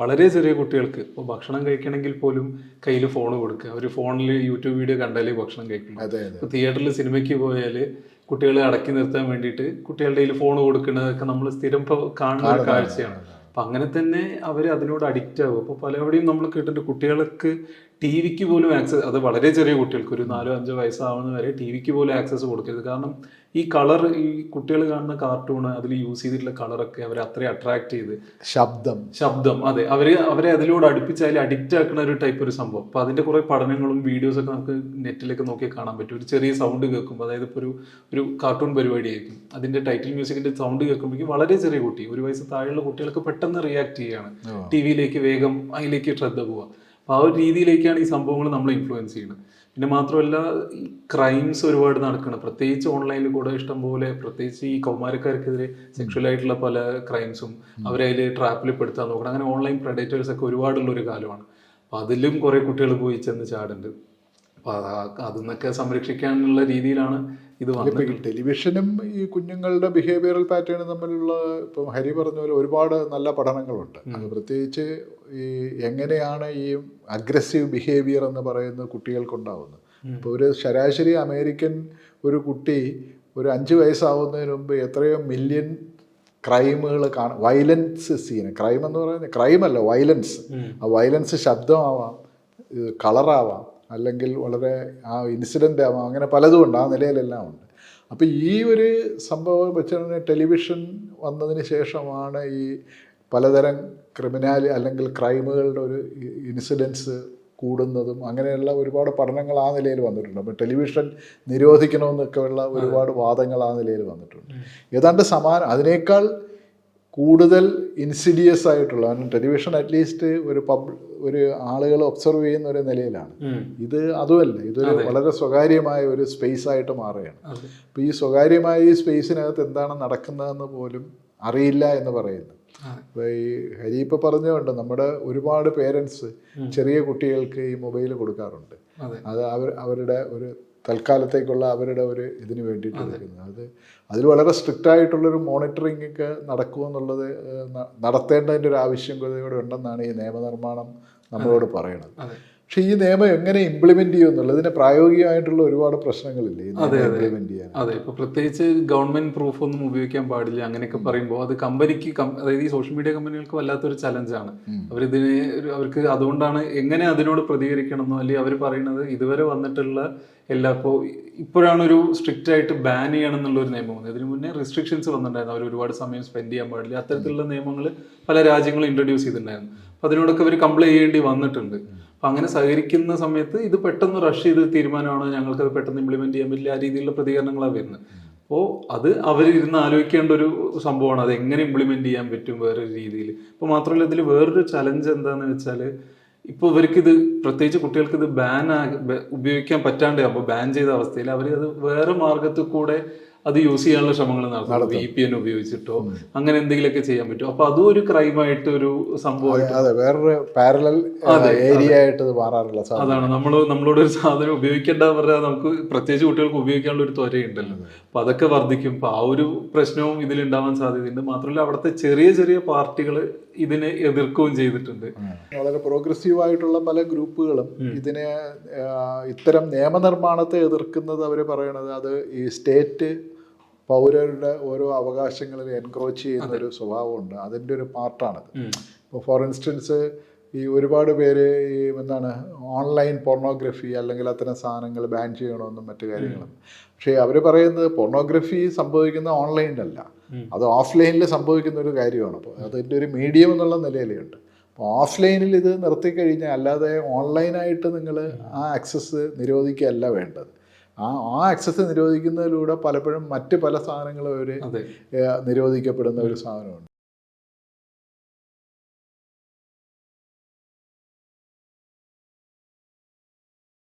വളരെ ചെറിയ കുട്ടികൾക്ക്. ഇപ്പോൾ ഭക്ഷണം കഴിക്കണമെങ്കിൽ പോലും കയ്യിൽ ഫോൺ കൊടുക്കുക. ഒരു ഫോണിൽ യൂട്യൂബ് വീഡിയോ കണ്ടാലേ ഭക്ഷണം കഴിക്കണം ഇപ്പോൾ തിയേറ്ററിൽ സിനിമയ്ക്ക് പോയാൽ കുട്ടികളെ അടക്കി നിർത്താൻ വേണ്ടിയിട്ട് കുട്ടികളുടെ കയ്യിൽ ഫോൺ കൊടുക്കുന്നതൊക്കെ നമ്മൾ സ്ഥിരം കാണുന്ന ഒരു കാഴ്ചയാണ്. അപ്പം അങ്ങനെ തന്നെ അവർ അതിനോട് അഡിക്റ്റ് ആകും അപ്പോൾ പലവിടെയും നമ്മൾ കേട്ടിട്ട് കുട്ടികൾക്ക് ടി വിക്ക് പോലും ആക്സസ് അത് വളരെ ചെറിയ കുട്ടികൾക്ക്. ഒരു നാലോ അഞ്ചോ വയസ്സാവുന്ന വരെ ടി വിക്ക് പോലും ആക്സസ് കൊടുക്കരുത്. കാരണം ഈ കളർ ഈ കുട്ടികൾ കാണുന്ന കാർട്ടൂൺ അതിൽ യൂസ് ചെയ്തിട്ടുള്ള കളറൊക്കെ അവരെ അത്രയും അട്രാക്ട് ചെയ്ത്. ശബ്ദം. ശബ്ദം അതെ. അവർ അവരെ അതിലൂടെ അടുപ്പിച്ചാലും അഡിക്റ്റ് ആക്കുന്ന ഒരു ടൈപ്പ് ഒരു സംഭവം. അപ്പൊ അതിന്റെ കുറെ പഠനങ്ങളും വീഡിയോസ് ഒക്കെ നമുക്ക് നെറ്റിലൊക്കെ നോക്കി കാണാൻ പറ്റും. ഒരു ചെറിയ സൗണ്ട് കേൾക്കുമ്പോൾ അതായത് ഇപ്പോൾ ഒരു ഒരു കാർട്ടൂൺ പരിപാടിയായിരിക്കും. അതിന്റെ ടൈറ്റിൽ മ്യൂസിക്കിന്റെ സൗണ്ട് കേൾക്കുമ്പോഴേക്കും വളരെ ചെറിയ കുട്ടി ഒരു വയസ്സ് താഴെയുള്ള കുട്ടികൾക്ക് പെട്ടെന്ന് റിയാക്ട് ചെയ്യാണ്. ടി വിയിലേക്ക് വേഗം അതിലേക്ക് ശ്രദ്ധ പോവുക. അപ്പൊ ആ ഒരു രീതിയിലേക്കാണ് ഈ സംഭവങ്ങൾ നമ്മൾ ഇൻഫ്ലുവൻസ് ചെയ്യുന്നത്. പിന്നെ മാത്രമല്ല ഈ ക്രൈംസ് ഒരുപാട് നടക്കണം. പ്രത്യേകിച്ച് ഓൺലൈനിൽ കൂടെ ഇഷ്ടംപോലെ പ്രത്യേകിച്ച് ഈ കൗമാരക്കാർക്കെതിരെ സെക്ഷൽ ആയിട്ടുള്ള പല ക്രൈംസും അവരെ അതിൽ ട്രാപ്പിൽ പെടുത്താൻ നോക്കണം. അങ്ങനെ ഓൺലൈൻ പ്രൊഡക്റ്റേഴ്സ് ഒക്കെ ഒരുപാടുള്ള ഒരു കാലമാണ്. അപ്പൊ അതിലും കുറെ കുട്ടികൾ പോയി ചെന്ന് ചാടുണ്ട് അപ്പൊ അതിന്നൊക്കെ സംരക്ഷിക്കാനുള്ള രീതിയിലാണ് ഇത് ഈ ടെലിവിഷനും ഈ കുഞ്ഞുങ്ങളുടെ ബിഹേവിയറൽ പാറ്റേണും തമ്മിലുള്ള ഇപ്പം ഹരി പറഞ്ഞ പോലെ ഒരുപാട് നല്ല പഠനങ്ങളുണ്ട്. അത് പ്രത്യേകിച്ച് ഈ എങ്ങനെയാണ് ഈ അഗ്രസീവ് ബിഹേവിയർ എന്ന് പറയുന്ന കുട്ടികൾക്കുണ്ടാവുന്നത്. ഇപ്പോൾ ഒരു ശരാശരി അമേരിക്കൻ ഒരു കുട്ടി ഒരു അഞ്ച് വയസ്സാവുന്നതിന് മുമ്പ് എത്രയോ മില്യൺ ക്രൈമുകൾ കാണാം വയലൻസ് സീന് ക്രൈം എന്ന് പറയുന്നത് ക്രൈമല്ല വയലൻസ് ആ വയലൻസ് ശബ്ദമാവാം കളറാവാം അല്ലെങ്കിൽ വളരെ ആ ഇൻസിഡന്റ് ആവാം അങ്ങനെ പലതും ഉണ്ട് ആ നിലയിലെല്ലാം ഉണ്ട്. അപ്പോൾ ഈ ഒരു സംഭവം വെച്ചാൽ ടെലിവിഷൻ വന്നതിന് ശേഷമാണ് ഈ പലതരം ക്രിമിനാലി അല്ലെങ്കിൽ ക്രൈമുകളുടെ ഒരു ഇൻസിഡൻസ് കൂടുന്നതും അങ്ങനെയുള്ള ഒരുപാട് പഠനങ്ങൾ ആ നിലയിൽ വന്നിട്ടുണ്ട്. അപ്പോൾ ടെലിവിഷൻ നിരോധിക്കണമെന്നൊക്കെയുള്ള ഒരുപാട് വാദങ്ങൾ ആ നിലയിൽ വന്നിട്ടുണ്ട്. ഏതാണ്ട് സമാനം അതിനേക്കാൾ കൂടുതൽ ഇൻസിഡിയസ് ആയിട്ടുള്ള കാരണം ടെലിവിഷൻ അറ്റ്ലീസ്റ്റ് ഒരു പബ് ഒരു ആളുകൾ ഒബ്സർവ് ചെയ്യുന്ന ഒരു നിലയിലാണ്. ഇത് അതുമല്ല ഇതൊരു വളരെ സ്വകാര്യമായ ഒരു സ്പേസ് ആയിട്ട് മാറുകയാണ്. അപ്പം അപ്പോൾ ഈ സ്വകാര്യമായ ഈ സ്പേസിനകത്ത് എന്താണ് നടക്കുന്നതെന്ന് പോലും അറിയില്ല എന്ന് പറയുന്നു. അപ്പൊ അപ്പോൾ ഈ ഹരി ഇപ്പോൾ പറഞ്ഞുകൊണ്ട് നമ്മുടെ ഒരുപാട് പേരൻസ് ചെറിയ കുട്ടികൾക്ക് ഈ മൊബൈൽ കൊടുക്കാറുണ്ട്. അത് അവർ അവരുടെ ഒരു തൽക്കാലത്തേക്കുള്ള അവരുടെ ഒരു ഇതിന് വേണ്ടിയിട്ട് വരുന്നത് അത് അതിൽ വളരെ സ്ട്രിക്റ്റ് ആയിട്ടുള്ളൊരു മോണിറ്ററിംഗ് ഒക്കെ നടക്കുമെന്നുള്ളത് നടത്തേണ്ടതിന്റെ ഒരു ആവശ്യകതയോടെ ഉണ്ടെന്നാണ് ഈ നിയമനിർമ്മാണം നമ്മളോട് പറയണത്. പക്ഷെ ഈ നിയമം എങ്ങനെ ഇംപ്ലിമെന്റ് ചെയ്യും എന്നുള്ളത് ഇതിന് പ്രായോഗികമായിട്ടുള്ള ഒരുപാട് പ്രശ്നങ്ങളില്ലേ? അതെ ഇംപ്ലിമെന്റ് ചെയ്യാൻ. അതെ ഇപ്പൊ പ്രത്യേകിച്ച് ഗവൺമെന്റ് പ്രൂഫ് ഒന്നും ഉപയോഗിക്കാൻ പാടില്ല. അങ്ങനെയൊക്കെ പറയുമ്പോൾ അത് കമ്പനിക്ക് അതായത് ഈ സോഷ്യൽ മീഡിയ കമ്പനികൾക്ക് വല്ലാത്തൊരു ചലഞ്ചാണ് അവരിതിനെ അവർക്ക് അതുകൊണ്ടാണ് എങ്ങനെ അതിനോട് പ്രതികരിക്കണമെന്നോ അല്ലെങ്കിൽ അവർ പറയുന്നത് ഇതുവരെ വന്നിട്ടുള്ള എല്ലാ ഇപ്പോൾ ഇപ്പോഴാണ് ഒരു സ്ട്രിക്റ്റ് ആയിട്ട് ബാൻ ചെയ്യണം എന്നുള്ള ഒരു നിയമം വന്നത്. ഇതിനു മുന്നേ റെസ്ട്രിക്ഷൻസ് വന്നിട്ടുണ്ടായിരുന്നു. അവർ ഒരുപാട് സമയം സ്പെൻഡ് ചെയ്യാൻ പാടില്ല. അത്തരത്തിലുള്ള നിയമങ്ങൾ പല രാജ്യങ്ങളും ഇൻട്രൊഡ്യൂസ് ചെയ്തിട്ടുണ്ടായിരുന്നു. അപ്പൊ അതിനോടൊക്കെ അവർ കംപ്ലൈ ചെയ്യേണ്ടി വന്നിട്ടുണ്ട്. അപ്പൊ അങ്ങനെ സഹകരിക്കുന്ന സമയത്ത് ഇത് പെട്ടെന്ന് റഷ് ചെയ്ത് തീരുമാനമാണ്? ഞങ്ങൾക്ക് അത് പെട്ടെന്ന് ഇംപ്ലിമെന്റ് ചെയ്യാൻ പറ്റില്ല ആ രീതിയിലുള്ള പ്രതികരണങ്ങളാണ് വരുന്നത്. അപ്പോൾ അത് അവർ ഇരുന്ന് ആലോചിക്കേണ്ട ഒരു സംഭവമാണ്. അത് എങ്ങനെ ഇംപ്ലിമെന്റ് ചെയ്യാൻ പറ്റും വേറൊരു രീതിയിൽ. ഇപ്പോൾ മാത്രമല്ല ഇതിൽ വേറൊരു ചലഞ്ച് എന്താണെന്ന് വെച്ചാൽ ഇവർക്ക് ഇത് പ്രത്യേകിച്ച് കുട്ടികൾക്ക് ഇത് ബാൻ ഉപയോഗിക്കാൻ പറ്റാണ്ട് അപ്പോൾ ബാൻ ചെയ്ത അവസ്ഥയിൽ അവർ അത് വേറെ മാർഗത്തിൽ കൂടെ അത് യൂസ് ചെയ്യാനുള്ള ശ്രമങ്ങൾ നടത്തും. വി പി എൻ ഉപയോഗിച്ചിട്ടോ അങ്ങനെ എന്തെങ്കിലുമൊക്കെ ചെയ്യാൻ പറ്റും. അപ്പൊ അതും ഒരു ക്രൈമായിട്ട് ഒരു സംഭവമായിട്ട് അതെ വേറൊരു പാരലൽ ഏരിയ ആയിട്ട് അതാണ് നമ്മൾ നമ്മളോട് ഒരു സാധനം ഉപയോഗിക്കേണ്ട പറഞ്ഞാൽ നമുക്ക് പ്രത്യേകിച്ച് കുട്ടികൾക്ക് ഉപയോഗിക്കാനുള്ള ഒരു ത്വരയുണ്ടല്ലോ. അപ്പൊ അതൊക്കെ വർദ്ധിക്കും. അപ്പൊ ആ ഒരു പ്രശ്നവും ഇതിൽ ഉണ്ടാവാൻ സാധ്യതയുണ്ട്. മാത്രമല്ല അവിടുത്തെ ചെറിയ ചെറിയ പാർട്ടികൾ ഇതിനെ എതിർക്കുകയും ചെയ്തിട്ടുണ്ട്. വളരെ പ്രോഗ്രസീവ് ആയിട്ടുള്ള പല ഗ്രൂപ്പുകളും ഇതിനെ ഇത്തരം നിയമനിർമ്മാണത്തെ എതിർക്കുന്നത് അവർ പറയണത് അത് ഈ സ്റ്റേറ്റ് പൗരരുടെ ഓരോ അവകാശങ്ങളിൽ എൻക്രോച്ച് ചെയ്യുന്ന ഒരു സ്വഭാവമുണ്ട്. അതിന്റെ ഒരു പാർട്ടാണത്. ഇപ്പോൾ ഫോർ ഇൻസ്റ്റൻസ് ഈ ഒരുപാട് പേര് ഈ എന്താണ് ഓൺലൈൻ പോർണോഗ്രഫി അല്ലെങ്കിൽ അത്തരം സാധനങ്ങൾ ബാൻ ചെയ്യണമെന്നും മറ്റു കാര്യങ്ങളും. പക്ഷേ അവർ പറയുന്നത് പോർണോഗ്രഫി സംഭവിക്കുന്ന ഓൺലൈനിലല്ല അത് ഓഫ്ലൈനിൽ സംഭവിക്കുന്ന ഒരു കാര്യമാണ്. അപ്പോൾ അതിന്റെ ഒരു മീഡിയം എന്നുള്ള നിലയിലുണ്ട്. അപ്പോൾ ഓഫ്ലൈനിൽ ഇത് നിർത്തിക്കഴിഞ്ഞാൽ അല്ലാതെ ഓൺലൈനായിട്ട് നിങ്ങൾ ആ ആക്സസ് നിരോധിക്കുകയല്ല വേണ്ടത്. ആ ആ ആക്സസ് നിരോധിക്കുന്നതിലൂടെ പലപ്പോഴും മറ്റ് പല സാധനങ്ങളും അവർ നിരോധിക്കപ്പെടുന്ന ഒരു സാധനമുണ്ട്.